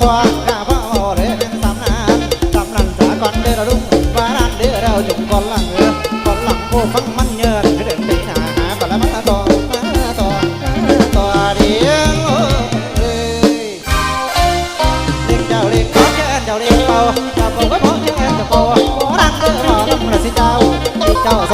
พ่อข้าพ่อเล่นสำนักสำนักจาก่อนเดือดรุ่งบารันเดือดเราจุกก่อนหลังก่อนหลังโอ้ฟังมันเยินเดือดตีหาก่ละมัต่อมาต่อต่อเดียวเรียงเจ้าเลี้ยงเขาเจ้าเจ้าเลี้ยงเป่าเจ้าเป่ก็พอเจ้าเป่าพอรักเด้อพอต้งรักสิเจ้าเจ้า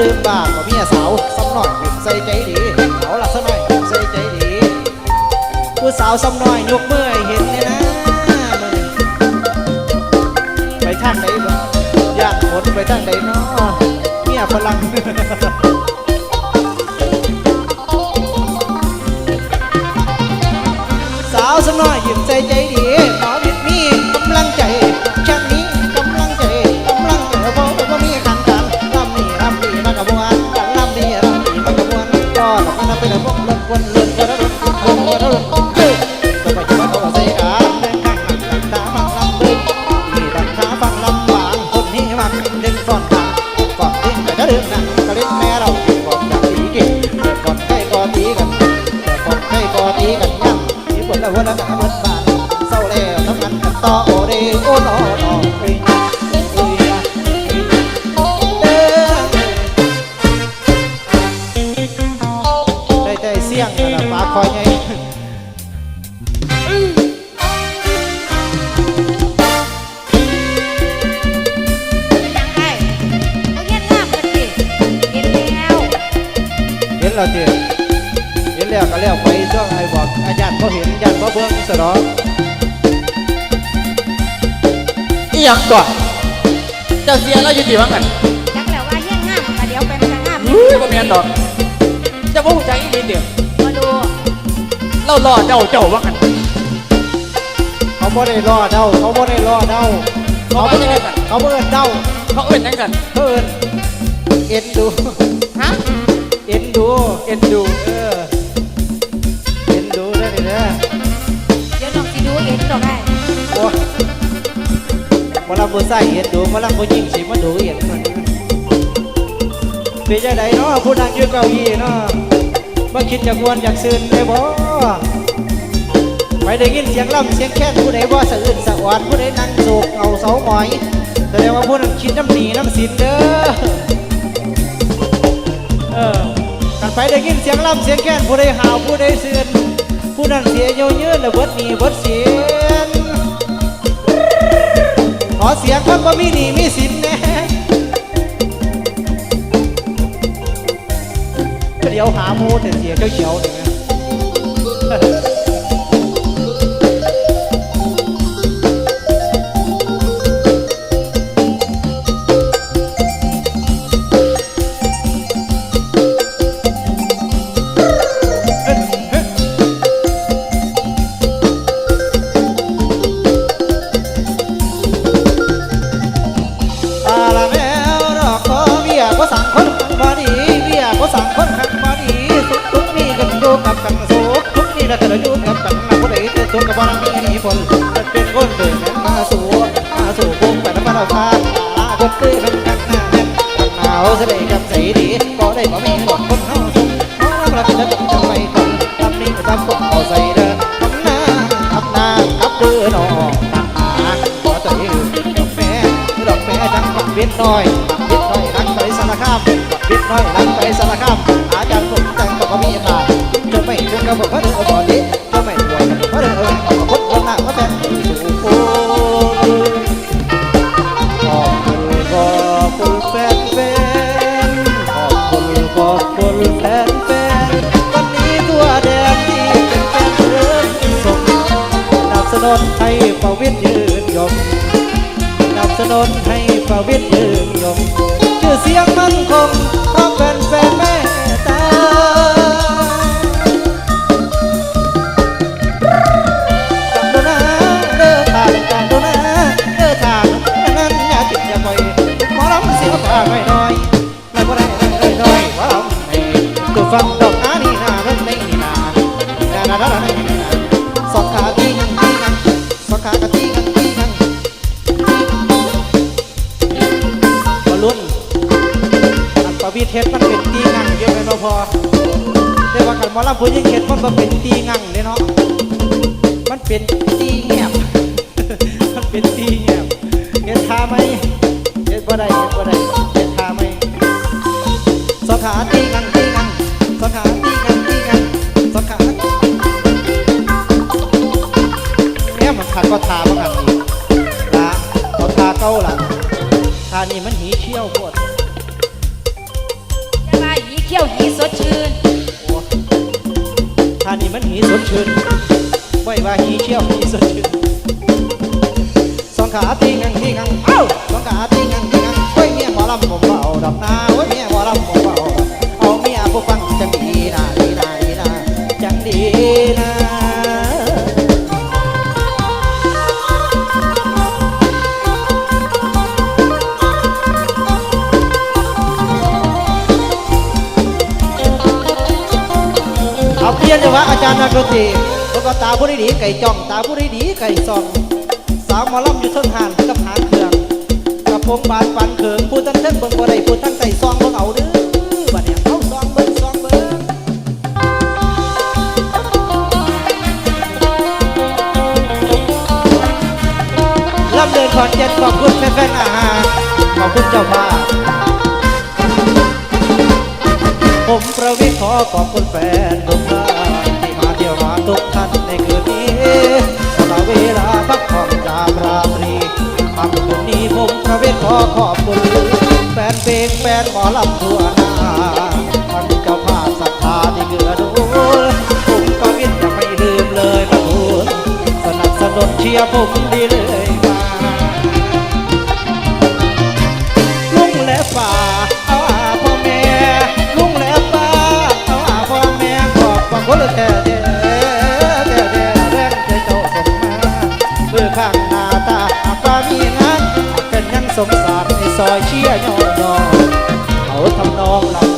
ลืมบ้าก็เมียสาวสำหน่อยใส่ใจดีเอาหละสำหน่อยใส่ใจดี ผู้สาวสำน้อยยกมือให้เห็นเนี่ยนะไปทางไหนบ่ญาติคนไปทางไหนเนาะเมียฝรั่งสาวสำน้อยยิ้มใจใจดี แล้ววันนั้นเบิดบานเศร้าแล้วทำงานกันต่อโอเดโอโนโนเอ้ยเอ้ยเอ้ยได้ใจเสี่ยงระดับฟ้าคอยไงยังไงเขาเย็นงามกันดิเย็นแล้วเห็นเราเจอ แล้วก็แล้วไปช่วงไอ้บอกอาจารย์เขาเห็นอาจารย์เขาเบิ่งสนองอีหยังก่อนเจ้าเสียแล้วอยู่ดีว่ากันจักแล้วว่าเย็นงามค่ะเดี๋ยวไปมันจะงามอุ้ยบ่แม่นดอกเจ้าบ่ฮู้จักอีหลีเดียวมาดูเล่ารอเจ้าเจ้าว่ากันเขาบ่ได้รอเดาเขาบ่ได้รอเดาเขาเบิ่งเขาเบิ่งเดาเขาเอิ้นจังซั่นเขาเอิ้นเอ็นดูฮะเอ็นดูเอ็นดูเออ เอ็นดอกได้โอ้มาลำบุษใส่เอ็นดูมาลำบุยิงสิมาดูเอ็นมันเป็นจังไดเนาะผู้นั่งยู่เก้าอี้เนาะบ่คิดอยากวนอยากซื่นเลยบ่ไปได้ยินเสียงล่ำเสียงแค้นผู้ใดบ่สะอื้นสะอ่อนผู้ใดนั่งโศกเอาเสาหมอยแสดงว่าผู้นั้นคิดน้ำหนีน้ำสินเด้อเออกันไปได้ยินเสียงล่ำเสียงแค้นผู้ใดหาวผู้ใดเสือน ผู้นั้นเสียเยอะเยืนแล้วเบิดหนีเบิดเสียนขอเสียงคนบ่มีหนีมีสินแน่เดี๋ยวหาโมแต่เสียเจ้าเขียวนี่นะ ผู้ใดจะทุกข์กับบ่มีหนีผลจะเป็นคนเดินมาสู่มาสู่คงไปน้ำมันเอาพาตาคนตื้อเป็นกันหน้าแน่นเอาเสด็จกับสีดีก็ได้บ่มีหมดคนเฮาสุขน้องรักจะจับจะไปคนทำนี้ทำก็เอาใส่เดินทำหน้าทำหน้าทับเดือน้องตัดหาขอตัวเองดอกแม่ดอกแม่จังหวัดเวียดน้อยเวียดน้อยรักไปสารคามเวียดน้อยรักไปสารคามอาจารย์ผมแต่งบอกว่มีอาจะไม่ถึงกับบอกว่าเดือดร้ ให้ประวิตรยืนยงชื่อเสียงมันคงเพราะแฟนแฟนแม่ตาจับโดนะเด้อทางจับโดนะเด้อทางนั้นอย่าจิตอย่าปล่อยหมอลำเสียผ้าหน่อยหน่อยไม่บ่ได้หน่อยหน่อยหมอลำให้ตัวฟังดอกนานี่นาเรื่องนี้นานานานานาสองขา อันประวิเทสมันเป็นตีงังเยอะไปบ่พอแต่ว่าขันมอลำผู้ยิ่งเห็นมันบ่เป็นตีงังเลยเนาะมันเป็นตีเงียบมันเป็นตีเงียบเห็นทาไหมเห็นบ่ได้เห็นบ่ได้เห็นทาไหมสองขาตีงัง นี่นหีสดชื่นไม่ว่าฮีเชี่ยวฮีสดชื่นสองขาตีงังตีงังเอ้าสองขาตีงัง ว่าอาจารย์นักดนตรีแล้วก็ตาผู้ดีดีไก่จ้องตาผู้ดีดีไก่ซอง สาวหมอลำอยู่เทิงหานกับหางเครื่องกระโปรงบานปันเขิงผู้ทั้งเทิงเบิ่งบ่ได้ผู้ทั้งใส่ซองเบิ่งเอาเด้อบัดเนี่ยเอาซองเบิ่งซองเบิ่งลำเดินขอนแก่นขอบคุณแฟนๆอาหารขอบคุณเจ้าภาพผมประวิทย์ขอขอบคุณแฟน นับสนุนเชียร์ผมดีเลยมาลุงและป่าเอาอาพ่อแม่ลุงและป่าเอาอาพ่อแม่ขอบพระคุณแท้เด้แท้เด้แรงใจเจ้าส่งมาเพื่อข้างหน้าตาหากว่ามีงานเป็นยังสงสารในซอยเชียร์ยอยอเขาทำนองลำเดิน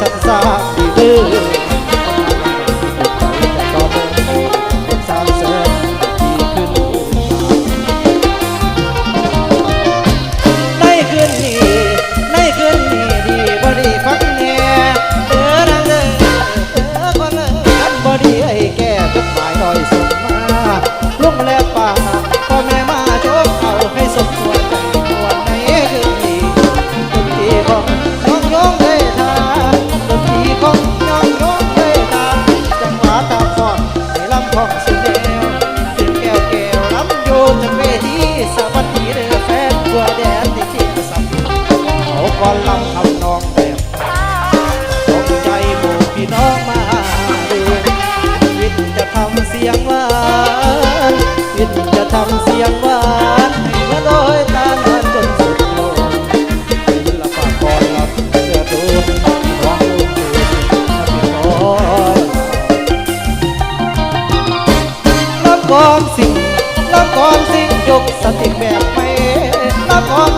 สั่นสาำเสียงหวานให้มาโดยตามานจนสุดโลกศิลปากรลับเพื่อดูร้องลูกดูพี่น้องรับความสิ่งละครสิ่งยกสติแบบไม่ละครสิ่ง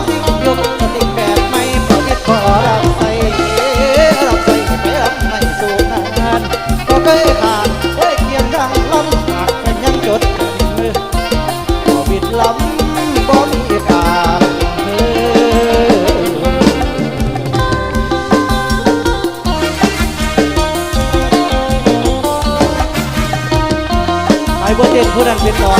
เต้นผู้นั้นเป็นนอน กินเหล้ากินเบียร์อ